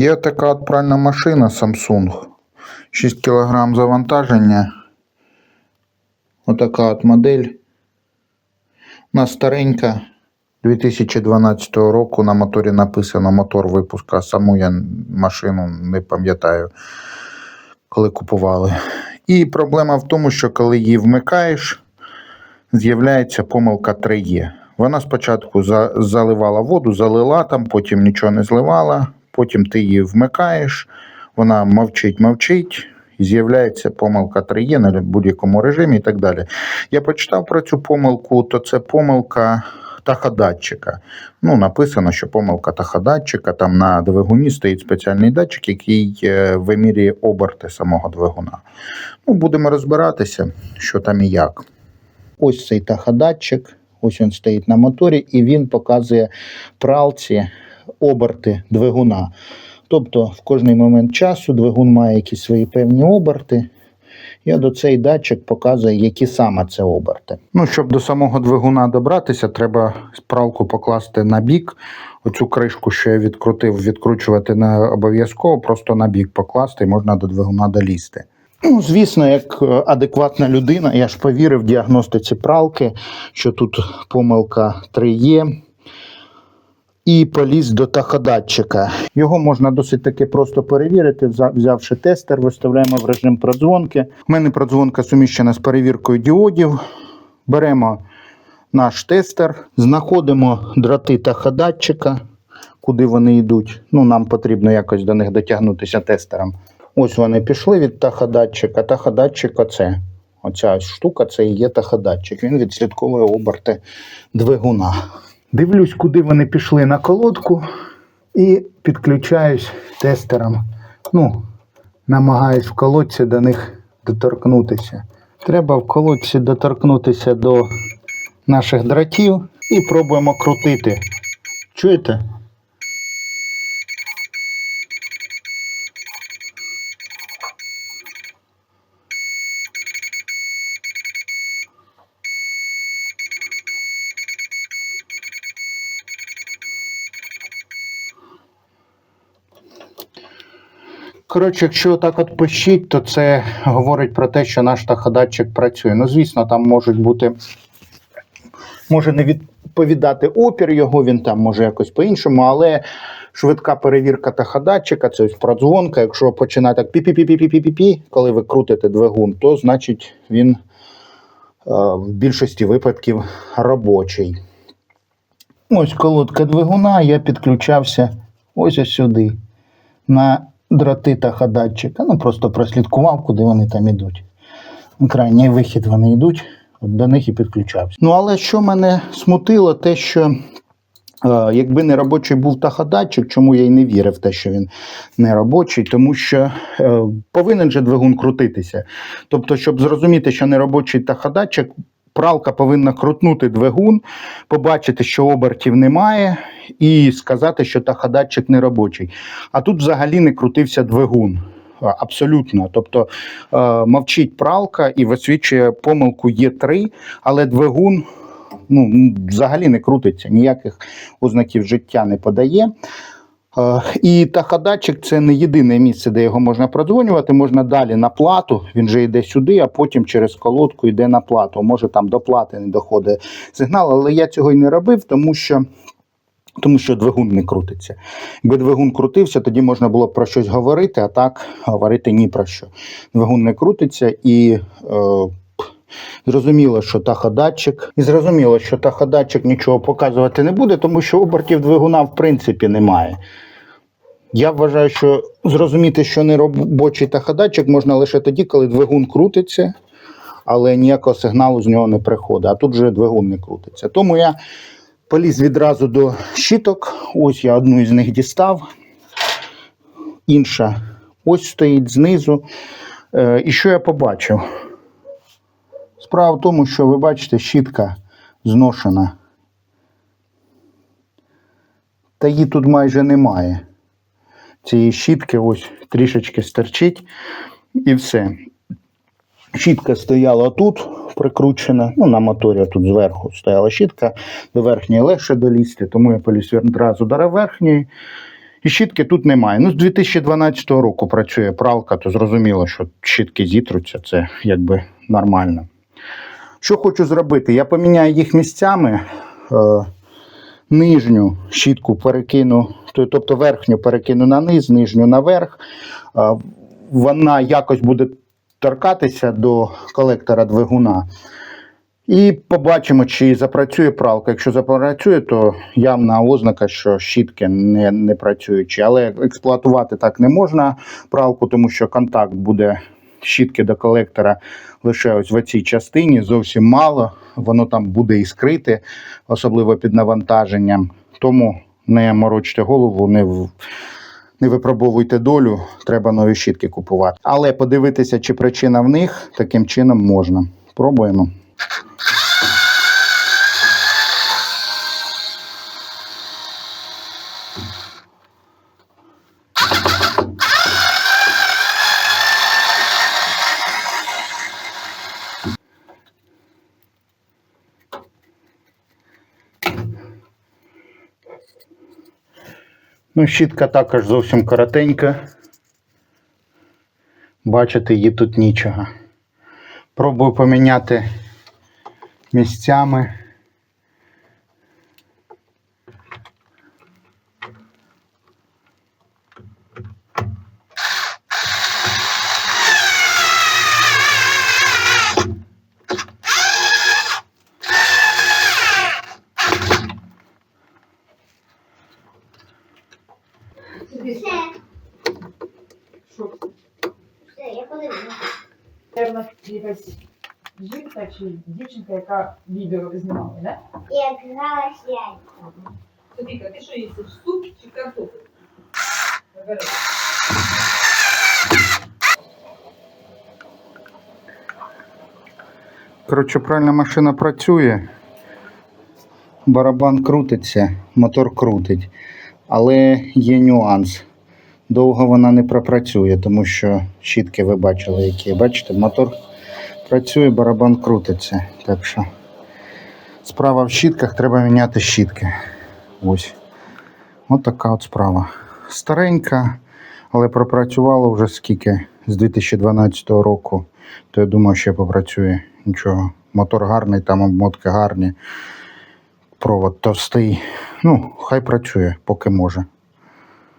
Є така от пральна машина Samsung. 6 кг завантаження. Отака от модель. Вона старенька. 2012 року на моторі написано мотор випуска. Саму я машину не пам'ятаю, коли купували. І проблема в тому, що коли її вмикаєш, з'являється помилка 3Е. Вона спочатку заливала воду, залила там, потім нічого не зливала, потім ти її вмикаєш, вона мовчить, мовчить, і з'являється помилка 3Е на будь-якому режимі і так далі. Я почитав про цю помилку, то це помилка таходатчика. Ну, написано, що помилка таходатчика, там на двигуні стоїть спеціальний датчик, який е, вимірює оберти самого двигуна. Ну, будемо розбиратися, що там і як. Ось цей таходатчик, ось він стоїть на моторі, і він показує пралці оберти двигуна. Тобто в кожний момент часу двигун має якісь свої певні оберти. І от цей датчик показує, які саме це оберти. Ну, щоб до самого двигуна добратися, треба пралку покласти на бік. Оцю кришку, що я відкрутив, відкручувати не обов'язково, просто на бік покласти і можна до двигуна долізти. Ну, звісно, як адекватна людина, я ж повірив в діагностиці пралки, що тут помилка 3Е. І поліз до таходатчика. Його можна досить таки просто перевірити, взявши тестер, виставляємо в режим продзвонки. У мене продзвонка суміщена з перевіркою діодів. Беремо наш тестер, знаходимо дроти таходатчика, куди вони йдуть. Ну, нам потрібно якось до них дотягнутися тестером. Ось вони пішли від таходатчика. Таходатчик оце. Оця штука це і є таходатчик. Він відслідковує оберти двигуна. Дивлюсь, куди вони пішли на колодку і підключаюсь тестером. Ну, намагаюсь в колодці до них доторкнутися. Треба в колодці доторкнутися до наших дротів і пробуємо крутити. Чуєте? Коротше, якщо так от пищить, то це говорить про те, що наш таходатчик працює. Ну, звісно, там можуть бути, може не відповідати опір його, він там може якось по-іншому, але швидка перевірка таходатчика, це ось продзвонка. Якщо починає так пі-пі-пі-пі-пі-пі-пі, коли ви крутите двигун, то значить він е, в більшості випадків робочий. Ось колодка двигуна, я підключався ось ось сюди. На дроти таходатчика. Ну, просто прослідкував, куди вони там ідуть. На крайній вихід вони йдуть, до них і підключався. Ну, але що мене смутило, те, що е, якби не робочий був таходатчик, чому я й не вірив в те, що він не робочий, тому що е, повинен же двигун крутитися. Тобто, щоб зрозуміти, що не робочий таходатчик, пралка повинна крутнути двигун, побачити, що обертів немає, і сказати, що таходатчик не робочий. А тут взагалі не крутився двигун. Абсолютно. Тобто е, мовчить пралка і висвічує помилку Є3, але двигун ну, взагалі не крутиться, ніяких ознаків життя не подає. Е, І таходатчик це не єдине місце, де його можна продзвонювати. Можна далі на плату. Він же йде сюди, а потім через колодку йде на плату. Може там до плати не доходить сигнал, але я цього й не робив, тому що. Тому що двигун не крутиться. Якби двигун крутився, тоді можна було про щось говорити, а так говорити ні про що. Двигун не крутиться і е, зрозуміло, що таходатчик. І зрозуміло, що таходатчик нічого показувати не буде, тому що обертів двигуна в принципі немає. Я вважаю, що зрозуміти, що не робочий таходатчик можна лише тоді, коли двигун крутиться, але ніякого сигналу з нього не приходить. А тут вже двигун не крутиться. Тому я поліз відразу до щиток. Ось я одну із них дістав. Інша ось стоїть знизу. Е, і що я побачив? Справа в тому, що ви бачите, щітка зношена. Та її тут майже немає. Цієї щітки ось трішечки стерчить і все. Щітка стояла тут, прикручена. Ну, на моторі тут зверху стояла щітка, до верхньої легше долізти, тому я поліз одразу до верхньої. І щітки тут немає. Ну, з 2012 року працює пралка, то зрозуміло, що щітки зітруться, це якби нормально. Що хочу зробити? Я поміняю їх місцями. Е, нижню щітку перекину, тобто верхню перекину на низ, нижню наверх. Вона якось буде торкатися до колектора двигуна. І побачимо, чи запрацює пралка. Якщо запрацює, то явна ознака, що щітки не, не працюючі. Але експлуатувати так не можна пралку, тому що контакт буде щітки до колектора лише ось в цій частині, зовсім мало. Воно там буде іскрити, особливо під навантаженням. Тому не морочте голову, не, в- не випробовуйте долю, треба нові щітки купувати. Але подивитися, чи причина в них таким чином можна. Пробуємо. Ну, щітка також зовсім коротенька. Бачите, її тут нічого. Пробую поміняти місцями. Все, Що все, я подивилася. це в нас якась жінка чи дівчинка, яка відео знімала, да? Я гралась яйцями. Софійка, ти що їсиш? Суп чи картоплю? Вибирай. Коротше, правильно машина працює. Барабан крутиться, мотор крутить. Але є нюанс. Довго вона не пропрацює, тому що щітки ви бачили, які. Бачите, мотор працює, барабан крутиться. Так що справа в щітках, треба міняти щітки. Ось. От така от справа. Старенька, але пропрацювала вже скільки з 2012 року. То я думаю, ще попрацює. Нічого. Мотор гарний, там обмотки гарні. Провод товстий. Ну, хай працює, поки може.